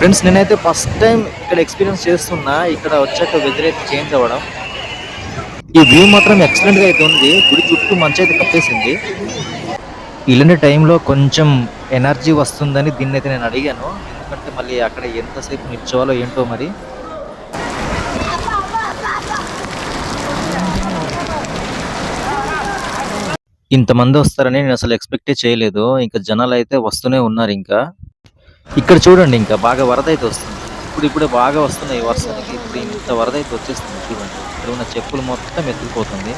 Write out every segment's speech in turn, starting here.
Friends నేనైతే first time ఇక్కడ experience చేస్తున్నా. ఇక్కడ వచ్చాక వెదర్ అయితే చేంజ్ అవ్వడం. ఈ వ్యూ మాత్రం ఎక్సలెంట్గా అయితే ఉంది. గుడి చుట్టూ మంచి అయితే కప్పేసింది. ఇలాంటి టైంలో కొంచెం ఎనర్జీ వస్తుందని దీన్ని అయితే నేను అడిగాను. ఎందుకంటే మళ్ళీ అక్కడ ఎంతసేపు నిల్చోవాలో ఏంటో మరి. ఇంతమంది వస్తారని నేను అసలు ఎక్స్పెక్టే చేయలేదు. ఇంకా జనాలు అయితే వస్తూనే ఉన్నారు ఇంకా. ఇక్కడ చూడండి ఇంకా బాగా వరద అయితే వస్తుంది. ఇప్పుడు ఇప్పుడే బాగా వస్తున్నాయి వర్షానికి. ఇప్పుడు ఇంత వరద అయితే వచ్చేస్తుంది చూడండి. ఇక్కడ ఉన్న చెప్పులు మొత్తం ఎత్తుకుపోతుంది.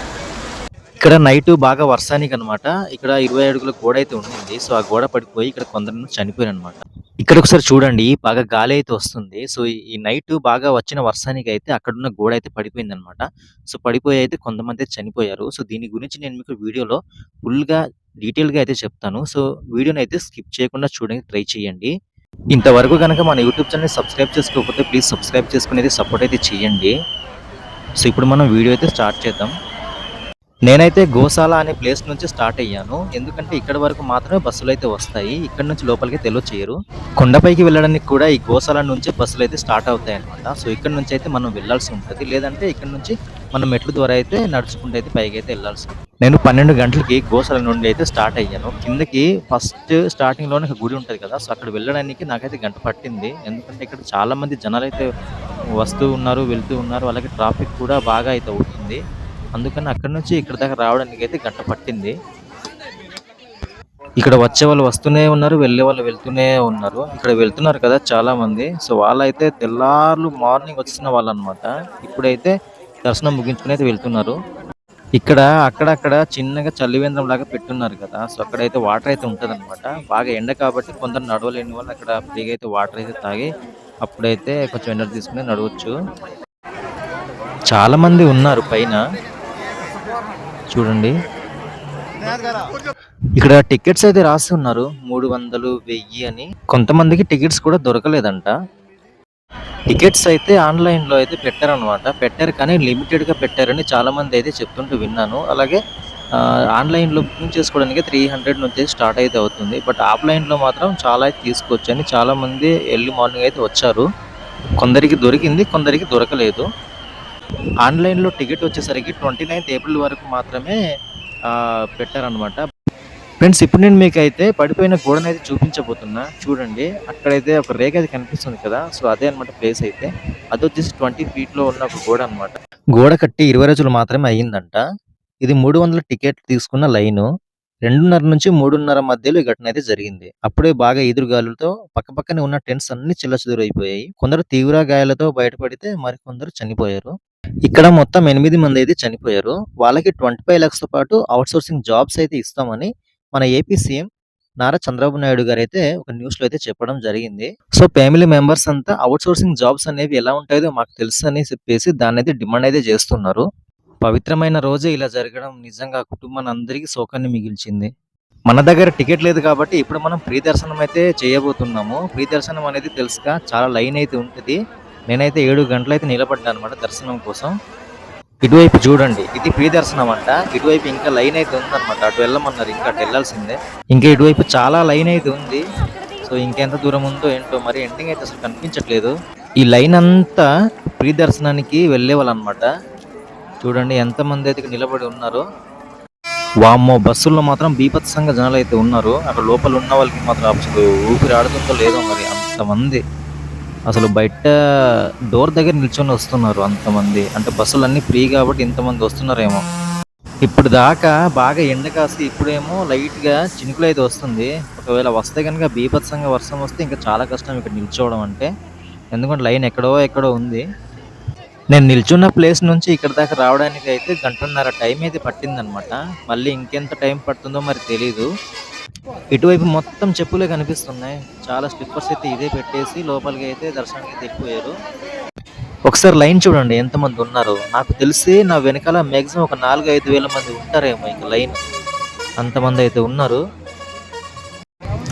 ఇక్కడ నైట్ బాగా వర్షానికి అన్నమాట. ఇక్కడ ఇరవై అడుగుల గోడ అయితే ఉండింది. సో ఆ గోడ పడిపోయి ఇక్కడ కొందరు చనిపోయారు అనమాట ఇక్కడ ఒకసారి చూడండి బాగా గాలి అయితే వస్తుంది. సో ఈ- నైట్ బాగా వచ్చిన వర్షానికి అయితే అక్కడ ఉన్న గోడ అయితే పడిపోయింది అనమాట సో పడిపోయి అయితే కొంతమంది అయితే చనిపోయారు. సో దీని గురించి నేను మీకు వీడియోలో ఫుల్గా డీటెయిల్గా అయితే చెప్తాను. సో వీడియోని అయితే స్కిప్ చేయకుండా చూడడానికి ట్రై చేయండి. ఇంతవరకు కనుక మన యూట్యూబ్ ఛానల్ సబ్స్క్రైబ్ చేసుకోకపోతే ప్లీజ్ సబ్స్క్రైబ్ చేసుకునేది సపోర్ట్ అయితే చేయండి. సో ఇప్పుడు మనం వీడియో అయితే స్టార్ట్ చేద్దాం. నేనైతే గోశాల అనే ప్లేస్ నుంచి స్టార్ట్ అయ్యాను. ఎందుకంటే ఇక్కడ వరకు మాత్రమే బస్సులు అయితే వస్తాయి. ఇక్కడ నుంచి లోపలికి తెలియ చేయరు. కొండపైకి వెళ్ళడానికి కూడా ఈ గోశాల నుంచి బస్సులు అయితే స్టార్ట్ అవుతాయి అనమాట సో ఇక్కడ నుంచి అయితే మనం వెళ్ళాల్సి ఉంటుంది. లేదంటే ఇక్కడ నుంచి మనం మెట్ల ద్వారా అయితే నడుచుకుంటూ అయితే పైకి అయితే వెళ్ళాల్సి ఉంటుంది. నేను పన్నెండు గంటలకి గోశాల నుండి అయితే స్టార్ట్ అయ్యాను. కిందకి ఫస్ట్ స్టార్టింగ్లోనే ఒక గుడి ఉంటుంది కదా సో అక్కడ వెళ్ళడానికి నాకైతే గంట పట్టింది. ఎందుకంటే ఇక్కడ చాలామంది జనాలు అయితే వస్తూ ఉన్నారు వెళ్తూ ఉన్నారు. అలాగే ట్రాఫిక్ కూడా బాగా అయితే అవుతుంది. అందుకని అక్కడ నుంచి ఇక్కడ దాకా రావడానికి అయితే గంట పట్టింది. ఇక్కడ వచ్చే వాళ్ళు వస్తూనే ఉన్నారు వెళ్ళే వాళ్ళు వెళ్తూనే ఉన్నారు. ఇక్కడ వెళ్తున్నారు కదా చాలా మంది సో వాళ్ళైతే తెల్లార్లు మార్నింగ్ వచ్చిన వాళ్ళు అనమాట ఇప్పుడైతే దర్శనం ముగించుకుని అయితే వెళ్తున్నారు. ఇక్కడ అక్కడక్కడ చిన్నగా చలివేంద్రం లాగా పెట్టున్నారు కదా. సో అక్కడైతే వాటర్ అయితే ఉంటది బాగా ఎండ కాబట్టి కొందరు నడవలేని వాళ్ళు అక్కడ ఫ్రీగా అయితే వాటర్ అయితే తాగి అప్పుడైతే కొంచెం ఎనర్జీ తీసుకుని నడవచ్చు. చాలా మంది ఉన్నారు పైన. చూడండి. ఇక్కడ టికెట్స్ అయితే రాసి ఉన్నారు మూడు వందలు వెయ్యి అని. కొంతమందికి టికెట్స్ కూడా దొరకలేదంట. టికెట్స్ అయితే ఆన్లైన్లో అయితే పెట్టారనమాట పెట్టారు కానీ లిమిటెడ్గా పెట్టారని చాలా మంది అయితే చెప్తుంటూ విన్నాను. అలాగే ఆన్లైన్లో ఆన్లైన్లో బుకింగ్ చేసుకోవడానికి త్రీ హండ్రెడ్ నుంచి స్టార్ట్ అయితే అవుతుంది. బట్ ఆఫ్లైన్లో మాత్రం చాలా అయితే తీసుకోవచ్చని చాలా మంది ఎర్లీ మార్నింగ్ అయితే వచ్చారు. కొందరికి దొరికింది కొందరికి దొరకలేదు. ఆన్లైన్లో టికెట్ వచ్చేసరికి ట్వంటీ నైన్త్ ఏప్రిల్ వరకు మాత్రమే ఆ, పెట్టారనమాట ఫ్రెండ్స్ ఇప్పుడు నేను మీకు అయితే పడిపోయిన గోడను అయితే చూపించబోతున్నా. చూడండి అక్కడైతే ఒక రేఖ అయితే కనిపిస్తుంది కదా సో అదే అన్నమాట ప్లేస్ అయితే. అది వచ్చేసి ట్వంటీ ఫీట్లో ఉన్న ఒక గోడ అన్నమాట. గోడ కట్టి ఇరవై రోజులు మాత్రమే అయ్యిందంట. ఇది మూడు వందల టికెట్ తీసుకున్న లైను. రెండున్నర నుంచి మూడున్నర మధ్యలో ఈ ఘటన అయితే జరిగింది. అప్పుడే బాగా ఎదురుగాలులతో పక్కపక్కనే ఉన్న టెంట్స్ అన్ని చిల్లచిదురైపోయాయి కొందరు తీవ్ర గాయాలతో బయటపడితే మరికొందరు చనిపోయారు. ఇక్కడ మొత్తం ఎనిమిది మంది అయితే చనిపోయారు. వాళ్ళకి ట్వంటీ ఫైవ్ ల్యాక్స్తో తో పాటు అవుట్ సోర్సింగ్ జాబ్స్ అయితే ఇస్తామని మన ఏపీ సీఎం నారా చంద్రబాబు నాయుడు గారు అయితే ఒక న్యూస్లో అయితే చెప్పడం జరిగింది. సో ఫ్యామిలీ మెంబర్స్ అంతా అవుట్ సోర్సింగ్ జాబ్స్ అనేవి ఎలా ఉంటాయో మాకు తెలుసు అని చెప్పేసి దాన్ని అయితే డిమాండ్ అయితే చేస్తున్నారు. పవిత్రమైన రోజే ఇలా జరగడం నిజంగా కుటుంబాన్ని అందరికీ శోకాన్ని మిగిల్చింది. మన దగ్గర టికెట్ లేదు కాబట్టి ఇప్పుడు మనం ప్రీ దర్శనం అయితే చేయబోతున్నాము. ప్రీ దర్శనం అనేది తెలుసుగా చాలా లైన్ అయితే ఉంటుంది. నేనైతే ఏడు గంటలు అయితే నిలబడ్డాను అనమాట దర్శనం కోసం. ఇటువైపు చూడండి ఇది ఫ్రీ దర్శనం అంట. ఇటువైపు ఇంకా లైన్ అయితే ఉందన్నమాట. అటు వెళ్ళమన్నారు ఇంకా అటు వెళ్ళాల్సిందే. ఇంకా ఇటువైపు చాలా లైన్ అయితే ఉంది. సో ఇంకెంత దూరం ఉందో ఏంటో మరి ఎండింగ్ అయితే అసలు కనిపించట్లేదు. ఈ లైన్ అంతా ఫ్రీ దర్శనానికి వెళ్ళే వాళ్ళు అనమాట చూడండి ఎంతమంది అయితే నిలబడి ఉన్నారో. వామ్మో బస్సుల్లో మాత్రం బీభత్సంగా జనాలు అయితే ఉన్నారు. అక్కడ లోపల ఉన్న వాళ్ళకి మాత్రం అసలు ఊపిరి ఆడుతుందో లేదో మరి అంతమంది. అసలు బయట డోర్ దగ్గర నిల్చొని వస్తున్నారు అంతమంది. అంటే బస్సులు అన్ని ఫ్రీ కాబట్టి ఇంతమంది వస్తున్నారేమో. ఇప్పుడు దాకా బాగా ఎండ కాసి ఇప్పుడేమో లైట్గా చినుకులు అయితే వస్తుంది. ఒకవేళ వస్తే కనుక బీభత్సంగా వర్షం వస్తే ఇంకా చాలా కష్టం ఇక్కడ నిల్చోవడం అంటే. ఎందుకంటే లైన్ ఎక్కడో ఎక్కడో ఉంది. నేను నిల్చున్న ప్లేస్ నుంచి ఇక్కడ దాకా రావడానికి అయితే గంటన్నర టైం అయితే పట్టిందనమాట. మళ్ళీ ఇంకెంత టైం పడుతుందో మరి తెలీదు. ఇటువైపు మొత్తం చెప్పులే కనిపిస్తున్నాయి. చాలా స్లిప్పర్స్ అయితే ఇదే పెట్టేసి లోపలికి అయితే దర్శనానికి ఎక్కువయ్యారు. ఒకసారి లైన్ చూడండి ఎంతమంది ఉన్నారు? నాకు తెలిసి నా వెనకాల మ్యాక్సిమం ఒక నాలుగు ఐదు వేల మంది ఉంటారేమో ఇంకా లైన్. అంతమంది అయితే ఉన్నారు.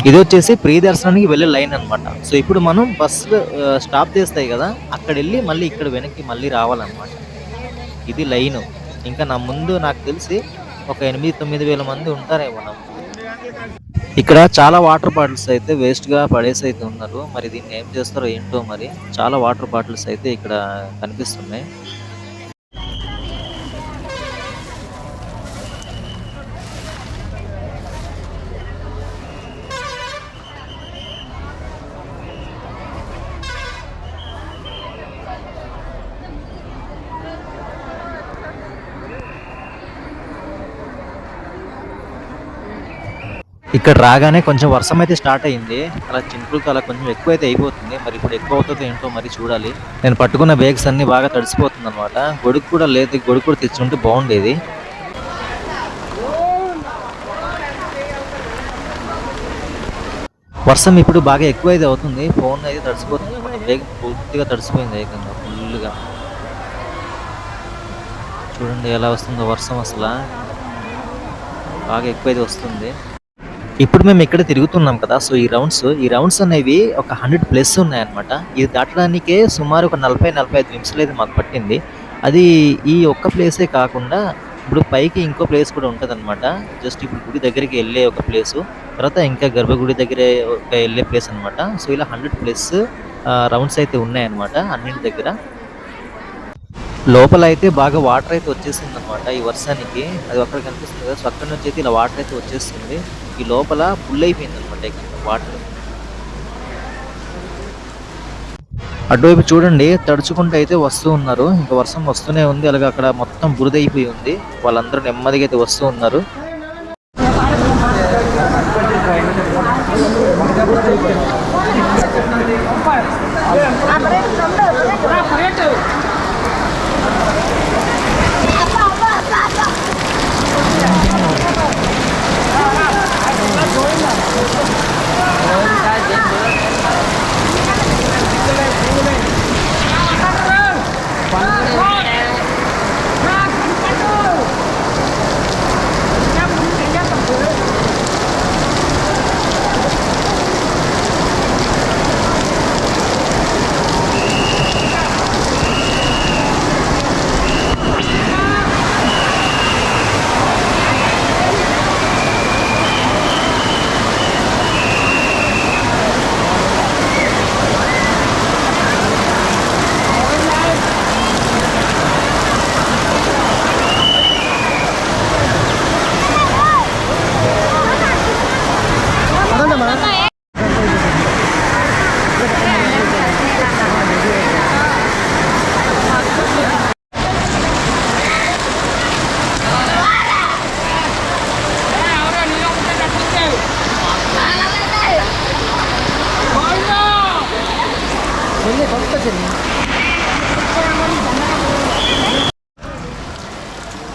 ఇది వచ్చేసి ప్రీ దర్శనానికి వెళ్ళే లైన్ అనమాట సో ఇప్పుడు మనం బస్సు స్టాప్ చేస్తాయి కదా అక్కడ వెళ్ళి మళ్ళీ ఇక్కడ వెనక్కి మళ్ళీ రావాలన్నమాట. ఇది లైన్. ఇంకా నా ముందు నాకు తెలిసి ఒక ఎనిమిది తొమ్మిది వేల మంది ఉంటారేమో నా ఇక్కడ చాలా వాటర్ బాటిల్స్ అయితే వేస్ట్గా పడేసి అయితే ఉన్నారు. మరి దీన్ని ఏం చేస్తారో ఏంటో మరి చాలా వాటర్ బాటిల్స్ అయితే ఇక్కడ కనిపిస్తున్నాయి. ఇక్కడ రాగానే కొంచెం వర్షం అయితే స్టార్ట్ అయింది. అలా చినుకులతో అలా కొంచెం ఎక్కువ అయితే అయిపోతుంది. మరి ఇప్పుడు ఎక్కువ అవుతుందో ఏంటో మరి చూడాలి. నేను పట్టుకున్న బ్యాగ్స్ అన్ని బాగా తడిసిపోతుంది అనమాట గొడుగు కూడా లేదు. గొడుగు కూడా తెచ్చుంటే బాగుండేది. వర్షం ఇప్పుడు బాగా ఎక్కువ అయితే అవుతుంది. ఫోన్ అయితే తడిసిపోతుంది. అనమాట బ్యాగ్ పూర్తిగా తడిసిపోయింది ఏకంగా ఫుల్గా చూడండి ఎలా వస్తుందో వర్షం అసలు. బాగా ఎక్కువైతే వస్తుంది. ఇప్పుడు మేము ఇక్కడ తిరుగుతున్నాం కదా సో ఈ రౌండ్స్ ఈ రౌండ్స్ అనేవి ఒక హండ్రెడ్ ప్లస్ ఉన్నాయన్నమాట. ఇది దాటడానికే సుమారు ఒక నలభై నలభై ఐదు నిమిషాలు అయితే మాకు పట్టింది. అది ఈ ఒక్క ప్లేసే కాకుండా ఇప్పుడు పైకి ఇంకో ప్లేస్ కూడా ఉంటుంది అనమాట జస్ట్ ఇప్పుడు గుడి దగ్గరికి వెళ్ళే ఒక ప్లేస్ తర్వాత ఇంకా గర్భగుడి దగ్గర ఒక వెళ్ళే ప్లేస్ అనమాట సో ఇలా హండ్రెడ్ ప్లస్ రౌండ్స్ అయితే ఉన్నాయన్నమాట అన్నింటి దగ్గర. లోపల అయితే బాగా వాటర్ అయితే వచ్చేసింది అనమాట ఈ వర్షానికి. అది అక్కడ కనిపిస్తుంది కదా సో అక్కడ నుంచి అయితే ఇలా వాటర్ అయితే వచ్చేస్తుంది. ఈ లోపల ఫుల్ అయిపోయింది అనమాట వాటర్. అటువైపు చూడండి తడుచుకుంటూ అయితే వస్తూ ఉన్నారు. ఇంకా వర్షం వస్తూనే ఉంది. అలాగే అక్కడ మొత్తం బురద అయిపోయి ఉంది. వాళ్ళందరూ నెమ్మదిగా అయితే వస్తూ ఉన్నారు.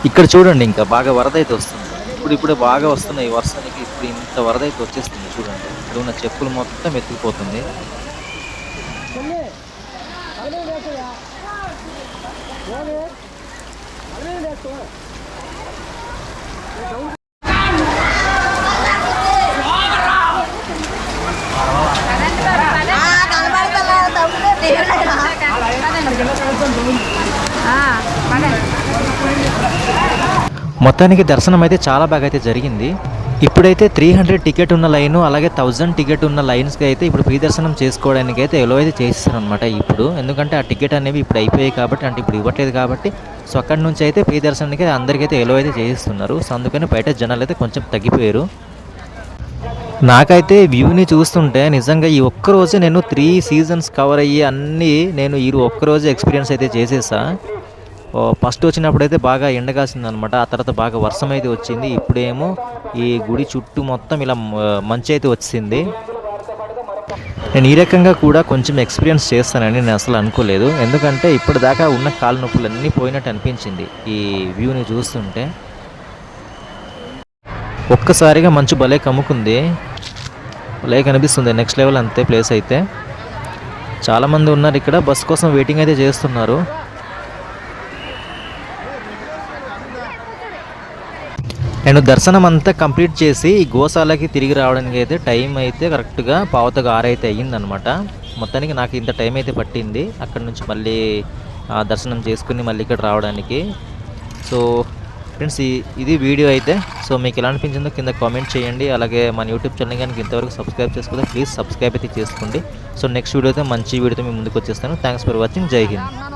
ఇక్కడ చూడండి ఇంకా బాగా వరద అయితే వస్తుంది. ఇప్పుడు ఇప్పుడే బాగా వస్తున్నాయి వర్షానికి. ఇప్పుడు ఇంత వరద అయితే వచ్చేస్తుంది చూడండి. ఇక్కడ ఉన్న చెప్పులు మొత్తం ఎత్తుకుపోతుంది మొత్తానికి దర్శనం అయితే చాలా బాగా అయితే జరిగింది. ఇప్పుడైతే త్రీ హండ్రెడ్ టికెట్ ఉన్న లైన్ అలాగే థౌజండ్ టికెట్ ఉన్న లైన్స్కి అయితే ఇప్పుడు ఫ్రీ దర్శనం చేసుకోవడానికి అయితే ఎలో అయితే చేస్తారనమాట అనమాట ఇప్పుడు. ఎందుకంటే ఆ టికెట్ అనేవి ఇప్పుడు అయిపోయాయి కాబట్టి అంటే ఇప్పుడు ఇవ్వట్లేదు కాబట్టి సో అక్కడి నుంచి అయితే ఫ్రీ దర్శనానికి అందరికైతే ఎలో అయితే చేయిస్తున్నారు సో అందుకని బయట జనాలు అయితే కొంచెం తగ్గిపోయారు. నాకైతే వ్యూని చూస్తుంటే నిజంగా ఈ ఒక్క రోజే నేను త్రీ సీజన్స్ కవర్ అయ్యి అన్నీ నేను ఈ ఒక్కరోజే ఎక్స్పీరియన్స్ అయితే చేసేసా. ఫస్ట్ వచ్చినప్పుడు అయితే బాగా ఎండగాసింది అనమాట ఆ తర్వాత బాగా వర్షం అయితే వచ్చింది. ఇప్పుడేమో ఈ గుడి చుట్టూ మొత్తం ఇలా మంచి అయితే వచ్చింది. నేను ఈ రకంగా కూడా కొంచెం ఎక్స్పీరియన్స్ చేస్తానని నేను అసలు అనుకోలేదు. ఎందుకంటే ఇప్పటిదాకా ఉన్న కాళ్ళ నొప్పులు అన్నీ పోయినట్టు అనిపించింది ఈ వ్యూని చూస్తుంటే. ఒక్కసారిగా మంచు భలే కమ్ముకుంది. భలే కనిపిస్తుంది. నెక్స్ట్ లెవెల్ అంతే ప్లేస్ అయితే. చాలామంది ఉన్నారు ఇక్కడ. బస్ కోసం వెయిటింగ్ అయితే చేస్తున్నారు. నేను దర్శనం అంతా కంప్లీట్ చేసి ఈ గోశాలకి తిరిగి రావడానికి అయితే టైం అయితే కరెక్ట్గా పావుతగా ఆరైతే అయ్యిందనమాట మొత్తానికి నాకు ఇంత టైం అయితే పట్టింది. అక్కడ నుంచి మళ్ళీ దర్శనం చేసుకుని మళ్ళీ ఇక్కడ రావడానికి. సో ఫ్రెండ్స్ ఈ ఇది వీడియో అయితే. సో మీకు ఎలా అనిపించిందో కింద కామెంట్ చేయండి. అలాగే మన యూట్యూబ్ ఛానల్ కానీ ఇంతవరకు సబ్స్క్రైబ్ చేసుకోతే ప్లీజ్ సబ్స్క్రైబ్ అయితే చేసుకోండి. సో నెక్స్ట్ వీడియో అయితే మంచి వీడియోతో మీ ముందుకు వచ్చేస్తాను. Thanks for watching. జై హింద్.